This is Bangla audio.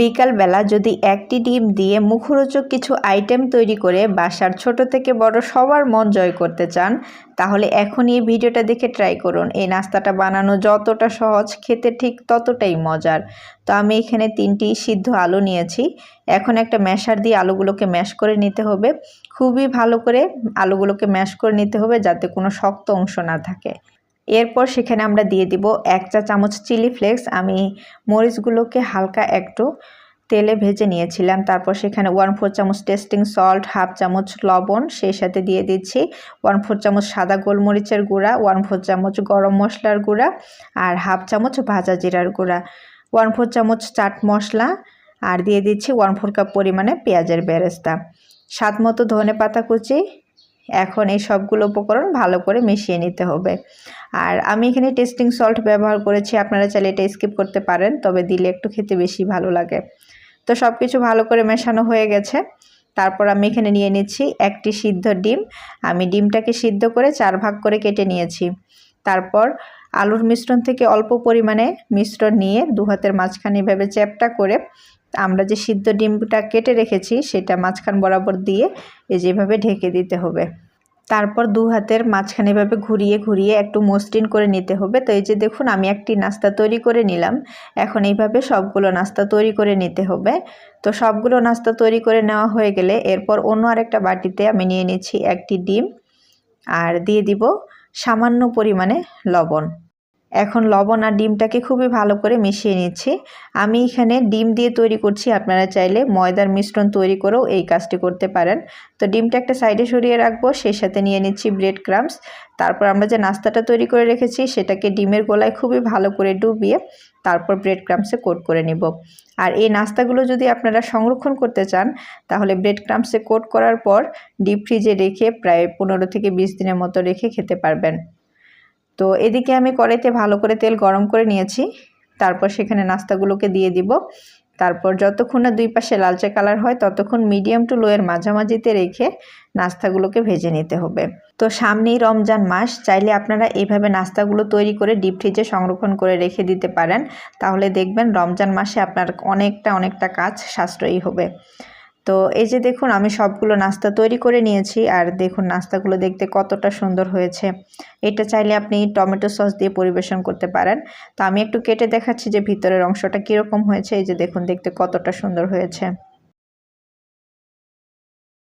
বিকালবেলা যদি একটি ডিম দিয়ে মুখরোচক কিছু আইটেম তৈরি করে বাসার ছোট থেকে বড় সবার মন জয় করতে চান, তাহলে এখনই এই ভিডিওটা দেখে ট্রাই করুন। এই নাস্তাটা বানানো যতটা সহজ, খেতে ঠিক ততটাই মজার। তো আমি এখানে তিনটি সিদ্ধ আলু নিয়েছি। এখন একটা ম্যাশার দিয়ে আলুগুলোকে ম্যাশ করে নিতে হবে। খুবই ভালো করে আলুগুলোকে ম্যাশ করে নিতে হবে যাতে কোনো শক্ত অংশ না থাকে। এরপর সেখানে আমরা দিয়ে দিব এক চা চামচ চিলি ফ্লেক্স। আমি মরিচগুলোকে হালকা একটু তেলে ভেজে নিয়েছিলাম। তারপর সেখানে ওয়ান ফোর চামচ টেস্টিং সল্ট, হাফ চামচ লবণ, সেই সাথে দিয়ে দিচ্ছি ওয়ান ফোর চামচ সাদা গোলমরিচের গুঁড়া, ওয়ান ফোর চামচ গরম মশলার গুঁড়া আর হাফ চামচ ভাজা জিরার গুঁড়া। ওয়ান ফোর চামচ চাট মশলা আর দিয়ে দিচ্ছি ওয়ান ফোর কাপ পরিমাণে পেঁয়াজের বেরেস্তা। স্বাদ মতো ধনে পাতা কুচি এখন এই সবগুলো উপকরণ ভালো করে মিশিয়ে নিতে হবে। আর আমি এখানে টেস্টিং সল্ট ব্যবহার করেছি, আপনারা চাইলে এটা স্কিপ করতে পারেন, তবে দিলে একটু খেতে বেশি ভালো লাগে। তো সব কিছু ভালো করে মেশানো হয়ে গেছে। তারপর আমি এখানে নিয়ে নিচ্ছি একটি সিদ্ধ ডিম। আমি ডিমটাকে সিদ্ধ করে চার ভাগ করে কেটে নিয়েছি। তারপর আলুর মিশ্রণ থেকে অল্প পরিমাণে মিশ্রণ নিয়ে দু হাতের মাঝখানে এভাবে চ্যাপটা করে আমরা যে সিদ্ধ ডিমটা কেটে রেখেছি সেটা মাঝখান বরাবর দিয়ে এই যেভাবে ঢেকে দিতে হবে। তারপর দু হাতের মাঝখানে এভাবে ঘুরিয়ে ঘুরিয়ে একটু মসৃণ করে নিতে হবে। তো এই যে দেখুন, আমি একটি নাস্তা তৈরি করে নিলাম। এখন এইভাবে সবগুলো নাস্তা তৈরি করে নিতে হবে। তো সবগুলো নাস্তা তৈরি করে নেওয়া হয়ে গেলে এরপর অন্য আরেকটা বাটিতে আমি নিয়ে নিচ্ছি একটি ডিম। আর দিয়ে দিব সামান্য পরিমাণে লবণ। এখন লবণ আর ডিমটাকে খুবই ভালো করে মিশিয়ে নিচ্ছি। আমি এখানে ডিম দিয়ে তৈরি করছি, আপনারা চাইলে ময়দার মিশ্রণ তৈরি করেও এই কাজটি করতে পারেন। তো ডিমটা একটা সাইডে সরিয়ে রাখব, সেই সাথে নিয়ে নিচ্ছি ব্রেড ক্রামস। তারপর আমরা যে নাস্তাটা তৈরি করে রেখেছি, সেটাকে ডিমের গোলায় খুবই ভালো করে ডুবিয়ে তারপর ব্রেড ক্রামসে কোট করে নিব। আর এই নাস্তাগুলো যদি আপনারা সংরক্ষণ করতে চান, তাহলে ব্রেড ক্রামসে কোট করার পর ডিপ ফ্রিজে রেখে প্রায় পনেরো থেকে বিশ দিনের মতো রেখে খেতে পারবেন। তো এদিকে আমি কড়াইতে ভালো করে তেল গরম করে নিয়েছি। তারপর সেখানে নাস্তাগুলোকে দিয়ে দিব। তারপর যতক্ষণ না দুই পাশে লালচে কালার হয়, ততক্ষণ মিডিয়াম টু লোয়ের মাঝামাঝিতে রেখে নাস্তাগুলোকে ভেজে নিতে হবে। তো সামনেই রমজান মাস, চাইলে আপনারা এইভাবে নাস্তাগুলো তৈরি করে ডিপ ফ্রিজে সংরক্ষণ করে রেখে দিতে পারেন। তাহলে দেখবেন রমজান মাসে আপনার অনেকটা অনেকটা কাজ সাশ্রয়ী হবে। তো এই যে দেখুন, আমি সবগুলো নাস্তা তৈরি করে নিয়েছি আর দেখুন নাস্তাগুলো দেখতে কতটা সুন্দর হয়েছে। এটা চাইলে আপনি টমেটো সস দিয়ে পরিবেশন করতে পারেন। তো আমি একটু কেটে দেখাচ্ছি যে ভিতরের অংশটা কীরকম হয়েছে। এই যে দেখুন, দেখতে কতটা সুন্দর হয়েছে।